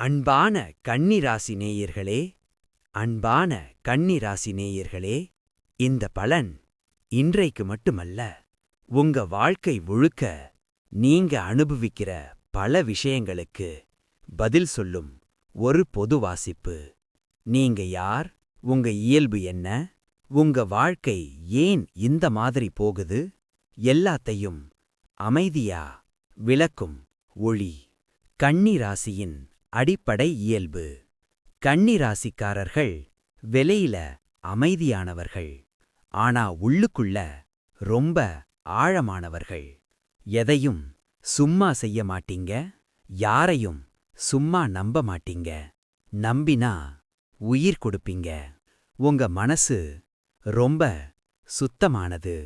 அன்பான கன்னிராசி நேயர்களே அன்பான கன்னிராசி நேயர்களே இந்த பலன் இன்றைக்கு மட்டுமல்ல உங்க வாழ்க்கை முழுக்க நீங்க அனுபவிக்கிற பல விஷயங்களுக்கு பதில் சொல்லும் ஒரு பொது வாசிப்பு. நீங்க யார்? உங்க இயல்பு என்ன? உங்க வாழ்க்கை ஏன் இந்த மாதிரி போகுது? எல்லாத்தையும் அமைதியா விளக்கும் ஒளி. கன்னிராசியின் அடிப்படை இயல்பு. கன்னிராசிக்காரர்கள் வெளியில அமைதியானவர்கள். ஆனா உள்ளுக்குள்ள ரொம்ப ஆழமானவர்கள். எதையும் சும்மா செய்ய மாட்டீங்க. யாரையும் சும்மா நம்ப மாட்டீங்க. நம்பினா உயிர் கொடுப்பீங்க. உங்க மனசு ரொம்ப சுத்தமானது.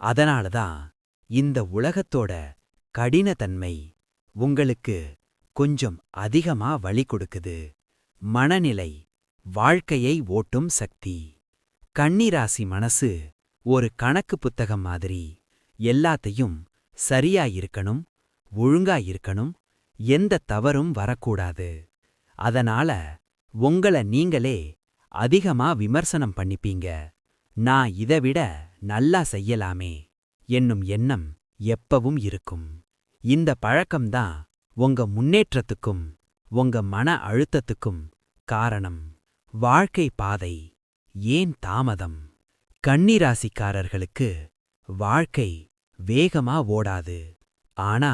அதனாலதான் இந்த உலகத்தோட கடினத்தன்மை உங்களுக்கு கொஞ்சம் அதிகமா வழி கொடுக்குது. மனநிலை வாழ்க்கையை ஓட்டும் சக்தி. கன்னிராசி மனசு ஒரு கணக்கு புத்தகம் மாதிரி. எல்லாத்தையும் சரியா இருக்கணும் ஒழுங்கா இருக்கணும் எந்த தவறும் வரக்கூடாது. அதனால உங்கள நீங்களே அதிகமா விமர்சனம் பண்ணிப்பீங்க. நான் இதைவிட நல்லா செய்யலாமே என்னும் எண்ணம் எப்பவும் இருக்கும். இந்த பழக்கம்தான் உங்க முன்னேற்றத்துக்கும் உங்க மன அழுத்தத்துக்கும் காரணம் வாழ்க்கை பாதை ஏன் தாமதம்? கன்னிராசிக்காரர்களுக்கு வாழ்க்கை வேகமா ஓடாது ஆனா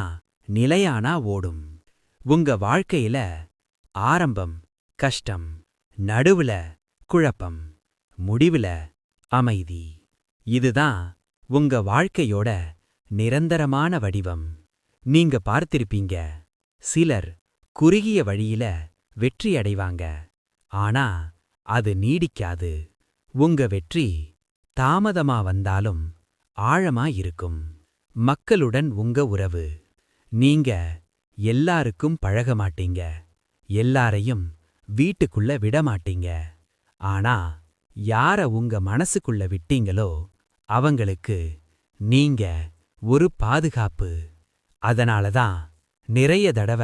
நிலையானா ஓடும். உங்க வாழ்க்கையில ஆரம்பம் கஷ்டம் நடுவுல குழப்பம் முடிவுல அமைதி. இதுதான் உங்க வாழ்க்கையோட நிரந்தரமான வடிவம். நீங்க பார்த்திருப்பீங்க சிலர் குறுகிய வழியில வெற்றி அடைவாங்க. ஆனா அது நீடிக்காது. உங்க வெற்றி தாமதமா வந்தாலும் ஆழமா இருக்கும். மக்களுடன் உங்க உறவு. நீங்க எல்லாருக்கும் பழக மாட்டீங்க. எல்லாரையும் வீட்டுக்குள்ள விடமாட்டீங்க ஆனா யார உங்க மனசுக்குள்ள விட்டீங்களோ அவங்களுக்கு நீங்க ஒரு பாதுகாப்பு. அதனாலதான் நிறைய தடவ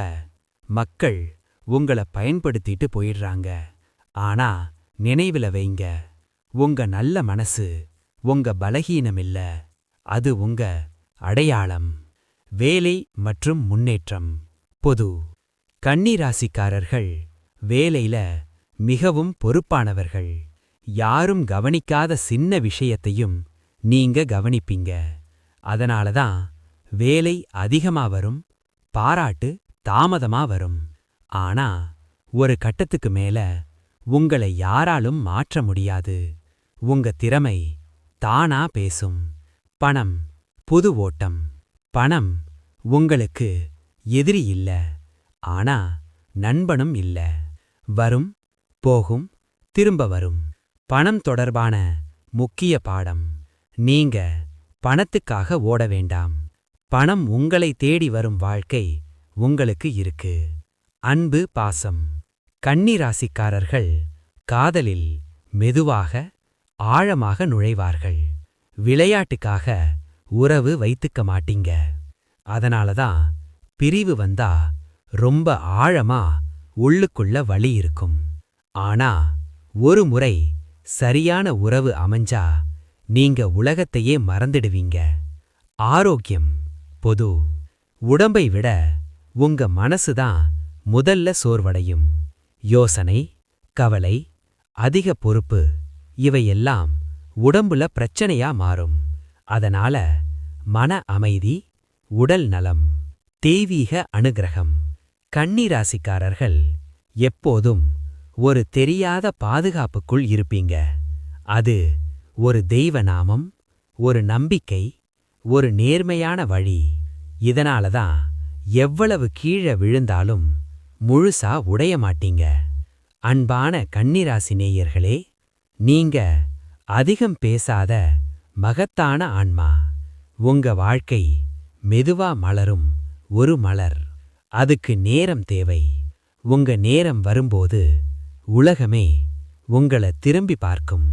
மக்கள் உங்கள பயன்படுத்திட்டு போயிடுறாங்க. ஆனா நினைவில் வைங்க உங்க நல்ல மனசு உங்க பலகீனமில்ல அது உங்க அடையாளம் வேலை மற்றும் முன்னேற்றம். பொது கன்னிராசிக்காரர்கள் வேலையில மிகவும் பொறுப்பானவர்கள். யாரும் கவனிக்காத சின்ன விஷயத்தையும் நீங்க கவனிப்பீங்க. அதனாலதான் வேலை அதிகமா வரும் பாராட்டு தாமதமா வரும். ஆனா ஒரு கட்டத்துக்கு மேல உங்களை யாராலும் மாற்ற முடியாது. உங்க திறமை தானா பேசும். பணம் புது ஓட்டம். பணம் உங்களுக்கு எதிரி இல்ல. ஆனா நண்பனும் இல்ல. வரும் போகும் திரும்ப வரும். பணம் தொடர்பான முக்கிய பாடம். நீங்க பணத்துக்காக ஓட வேண்டாம். பணம் உங்களை தேடி வரும் வாழ்க்கை உங்களுக்கு இருக்கு. அன்பு பாசம். கன்னிராசிக்காரர்கள் காதலில் மெதுவாக ஆழமாக நுழைவார்கள். விளையாட்டுக்காக உறவு வைத்துக்க மாட்டீங்க. அதனாலதான் பிரிவு வந்தா ரொம்ப ஆழமா உள்ளுக்குள்ள வழி இருக்கும். ஆனா ஒரு முறை சரியான உறவு அமைஞ்சா நீங்க உலகத்தையே மறந்துடுவீங்க. ஆரோக்கியம். பொது உடம்பை விட உங்க மனசுதான் முதல்ல சோர்வடையும். யோசனை கவலை அதிக பொறுப்பு இவையெல்லாம் உடம்புல பிரச்சனையா மாறும். அதனால மன அமைதி உடல் நலம் தெய்வீக அனுகிரகம். கன்னிராசிக்காரர்கள் எப்போதும் ஒரு தெரியாத பாதுகாப்புக்குள் இருப்பீங்க. அது ஒரு தெய்வ நாமம் ஒரு நம்பிக்கை ஒரு நேர்மையான வழி. இதனால தான் எவ்வளவு கீழே விழுந்தாலும் முழுசா உடைய மாட்டீங்க. அன்பான கன்னிராசி நேயர்களே நீங்க அதிகம் பேசாத மகத்தான ஆன்மா. உங்க வாழ்க்கை மெதுவா மலரும் ஒரு மலர். அதுக்கு நேரம் தேவை. உங்க நேரம் வரும்போது உலகமே உங்களை திரும்பி பார்க்கும்.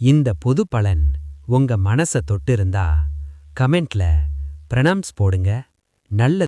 இந்த பொது பலன் உங்க மனச தொட்டிருந்தா கமெண்ட்ல பிரணாம்ஸ் போடுங்க. நல்ல